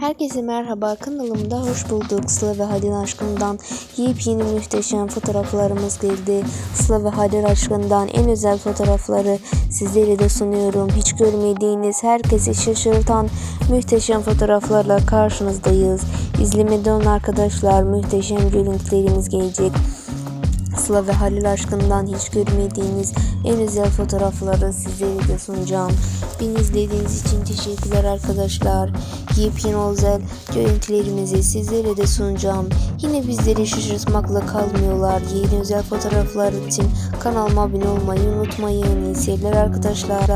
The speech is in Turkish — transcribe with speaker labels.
Speaker 1: Herkese merhaba kanalımda hoş bulduk. Sıla ve Halil aşkından yepyeni muhteşem fotoğraflarımız geldi. Sıla ve Halil aşkından en özel fotoğrafları sizlere de sunuyorum. Hiç görmediğiniz, herkesi şaşırtan muhteşem fotoğraflarla karşınızdayız. İzlemede arkadaşlar muhteşem görüntülerimiz gelecek. Sıla ve Halil aşkından hiç görmediğiniz en özel fotoğrafları sizlere de sunacağım. Beni izlediğiniz için teşekkürler arkadaşlar. Yepyeni özel görüntülerimizi sizlere de sunacağım. Yine bizleri şaşırtmakla kalmıyorlar. Yeni özel fotoğraflar için kanalıma abone olmayı unutmayın. İyi seyirler arkadaşlar.